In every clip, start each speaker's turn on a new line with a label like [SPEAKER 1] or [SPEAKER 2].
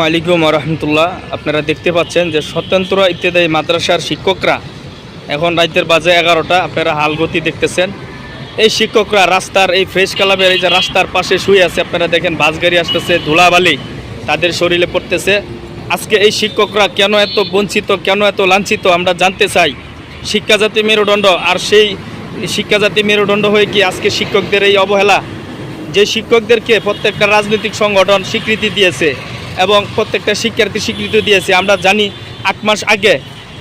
[SPEAKER 1] আলাইকুম রহমতুল্লাহ আপনারা দেখতে পাচ্ছেন যে স্বতন্ত্র ইত্যাদি মাদ্রাসার শিক্ষকরা এখন রাতের বাজে এগারোটা, আপনারা হালগতি দেখতেছেন। এই শিক্ষকরা রাস্তার, এই ফ্রেশ ক্লাবের এই যে রাস্তার পাশে শুয়ে আছে, আপনারা দেখেন বাস গাড়ি আসতেছে, ধুলাবালি তাদের শরীরে পড়তেছে। আজকে এই শিক্ষকরা কেন এত বঞ্চিত, কেন এত লাঞ্ছিত, আমরা জানতে চাই। শিক্ষাজাতি মেরুদণ্ড আর সেই শিক্ষাজাতি মেরুদণ্ড হয়ে কি আজকে শিক্ষকদের এই অবহেলা? যে শিক্ষকদেরকে প্রত্যেকটা রাজনৈতিক সংগঠন স্বীকৃতি দিয়েছে এবং প্রত্যেকটা শিক্ষার্থী স্বীকৃতি দিয়েছে। আমরা জানি আট মাস আগে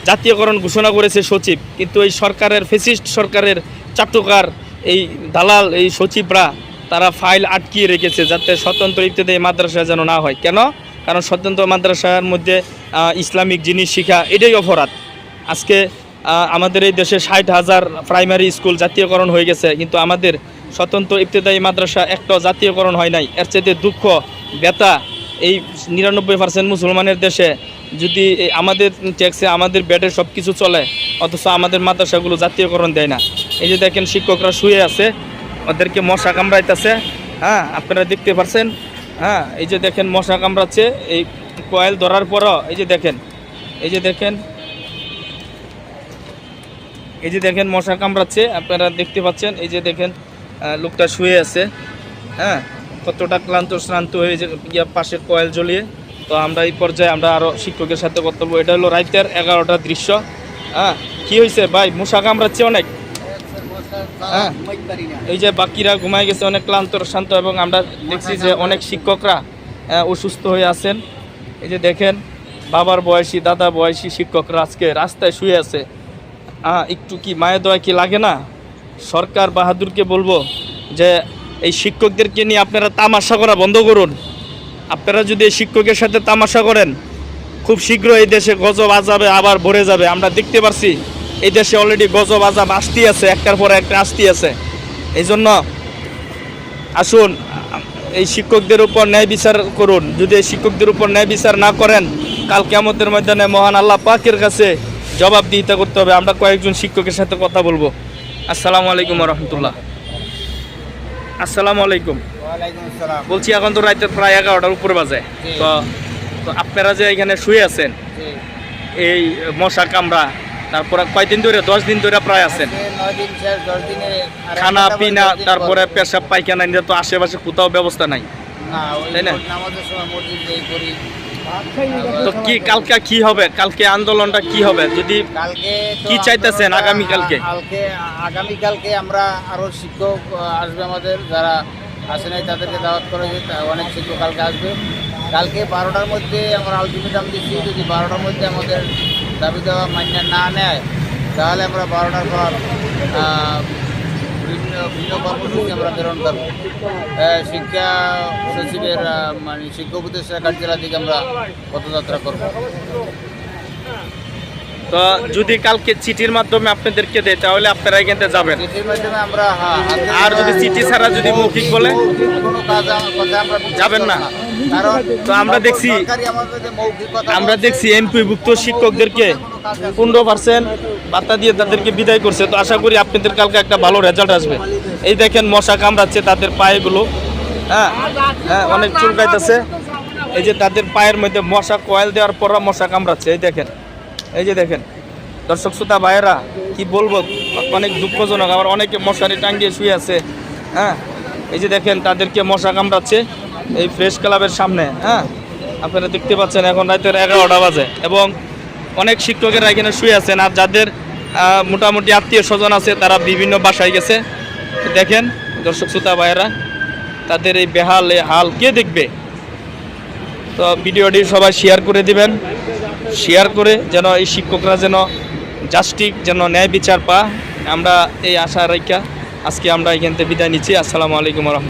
[SPEAKER 1] জাতীয়করণ ঘোষণা করেছে সচিব, কিন্তু এই সরকারের, ফেসিস্ট সরকারের চাটুকার এই দালাল, এই সচিবরা, তারা ফাইল আটকিয়ে রেখেছে যাতে স্বতন্ত্র ইত্যাদি মাদ্রাসা যেন না হয়। কেন? কারণ স্বতন্ত্র মাদ্রাসার মধ্যে ইসলামিক জিনিস শিখা এটাই অপরাধ। আজকে আমাদের এই দেশে ষাট হাজার প্রাইমারি স্কুল জাতীয়করণ হয়ে গেছে, কিন্তু আমাদের স্বতন্ত্র ইবতেদায়ী মাদ্রাসা একটা জাতীয়করণ হয় নাই। এর চাইতে দুঃখ, ব্যথা এই নিরানব্বই পার্সেন্ট মুসলমানের দেশে যদি আমাদের ট্যাক্সে আমাদের ব্যাটে সব কিছু চলে, অথচ আমাদের মাদ্রাসাগুলো জাতীয়করণ দেয় না। এই যে দেখেন শিক্ষকরা শুয়ে আছে, ওদেরকে মশা কামড়াইতেছে হ্যাঁ আপনারা দেখতে পারছেন হ্যাঁ এই যে দেখেন মশা কামড়াচ্ছে, এই কয়েল ধরার পরও, এই যে দেখেন, এই যে দেখেন, এই যে দেখেন মশা কামড়াচ্ছে, আপনারা দেখতে পাচ্ছেন, এই যে দেখেন লোকটা শুয়ে আছে হ্যাঁ কতটা ক্লান্ত শ্রান্ত হয়ে যে ইয়া পাশের কয়েল জ্বলিয়ে তো আমরা এই পর্যায়ে আমরা আরও শিক্ষকের সাথে বলব। এটা হলো রাইতের এগারোটা দৃশ্য। হ্যাঁ কী হয়েছে ভাই মশা কামড়াচ্ছে অনেক। হ্যাঁ এই যে বাকিরা ঘুমায় গেছে অনেক ক্লান্ত শান্ত এবং আমরা দেখছি যে অনেক শিক্ষকরা আহ, অসুস্থ হয়ে আছেন। এই যে দেখেন বাবার বয়সী দাদা বয়সী শিক্ষকরা আজকে রাস্তায় শুয়ে আছে। হ্যাঁ একটু কি মায়ের দয়া কি লাগে না? সরকার বাহাদুরকে বলব যে এই শিক্ষকদেরকে নিয়ে আপনারা তামাশা করা বন্ধ করুন। আপনারা যদি এই শিক্ষকের সাথে তামাশা করেন, খুব শীঘ্র এই দেশে গজব আজাবে আবার ভরে যাবে। আমরা দেখতে পারছি, এই দেশে অলরেডি গজব আজাব আসতি আছে, একটার পর একটা আসতি আছে। এই জন্য আসুন, এই শিক্ষকদের উপর ন্যায় বিচার করুন। যদি এই শিক্ষকদের উপর ন্যায় বিচার না করেন, কাল কেমতের ময়দানে মহান আল্লাহ পাকের কাছে জবাবদিহিতা করতে হবে। আমরা কয়েকজন শিক্ষকের সাথে কথা বলব। আসসালামু আলাইকুম রহমতুল্লাহ। আসসালামু আলাইকুম। বলছি এখন তো রাইতে প্রায় এগারোটার উপরে বাজে। তো তো আপনারা যে এখানে শুয়ে আছেন এই মশা কামড়া তারপরে কয়দিন ধরে দশ দিন ধরে প্রায় আছেন? খানা পিনা তারপরে
[SPEAKER 2] পর।
[SPEAKER 1] পেশাব পায়খানা নিয়ে তো আশেপাশে কোথাও ব্যবস্থা নাই। তাই না? তো কি কালকে কি হবে? কালকে আন্দোলনটা কি হবে? যদি
[SPEAKER 2] কালকে
[SPEAKER 1] কি চাইতেছেন
[SPEAKER 2] আন্দোলনটা-
[SPEAKER 1] আগামীকালকে?
[SPEAKER 2] কালকে আগামীকালকে আমরা আরও শিক্ষক আসবে আমাদের যারা আসে নাই তাদেরকে দাওয়াত করা হয়েছে অনেক শিক্ষক কালকে আসবে। কালকে বারোটার মধ্যে আমরা আলটিমেটাম দিচ্ছি যদি বারোটার মধ্যে আমাদের দাবি দেওয়া মান্য না নেয় তাহলে আমরা বারোটার পর আহ, ভিন্ন ভিন্ন কর্মসূচি আমরা প্রেরণ করব। শিক্ষা সচিবের মানে শিক্ষা উপদেষ্টা কার্যালয় থেকে আমরা পদযাত্রা করব।
[SPEAKER 1] তো যদি কালকে চিঠির মাধ্যমে আপনাদেরকে দেয় তাহলে আপনারা এখান যাবেন। আর যদি চিঠি ছাড়া যদি মৌখিক বলে যাবেন না? তো আমরা দেখছি আমরা দেখছি এমপিভুক্ত শিক্ষকদেরকে পনেরো পার্সেন্ট বার্তা দিয়ে তাদেরকে বিদায় করছে। তো আশা করি আপনাদের কালকে একটা ভালো রেজাল্ট আসবে। এই দেখেন মশা কামড়াচ্ছে তাদের পায়েগুলো। হ্যাঁ হ্যাঁ অনেক চুলকাইতেছে। এই যে তাদের পায়ের মধ্যে মশা কয়েল দেওয়ার পর মশা কামড়াচ্ছে। এই দেখেন। এই যে দেখেন, দর্শক শ্রোতা, ভাইয়েরা, কি বলব, অনেক দুঃখজনক। আবার অনেকে মশারি টাঙ্গিয়ে শুয়ে আছে হ্যাঁ? এই যে দেখেন, তাদেরকে মশা কামড়াচ্ছে এই ফ্রেশ ক্লাবের সামনে হ্যাঁ? আপনারা দেখতে পাচ্ছেন, এখন রাতের এগারোটা বাজে। এবং অনেক শিক্ষকেরা এখানে শুয়ে আছেন, আর যাদের মোটামুটি আত্মীয় স্বজন আছে, তারা বিভিন্ন বাসায় গেছে। দেখেন, দর্শক শ্রোতা, ভাইয়েরা, তাদের এই বেহাল এই হাল কে দেখবে? তো ভিডিওটি সবাই শেয়ার করে দিবেন। শেয়ার করে যেন এই শিক্ষকরা যেন জাস্টিক, যেন ন্যায় বিচার পা আমরা এই আশা রেখা আজকে আমরা এখান থেকে বিদায় নিচ্ছি। আসসালামু আলাইকুম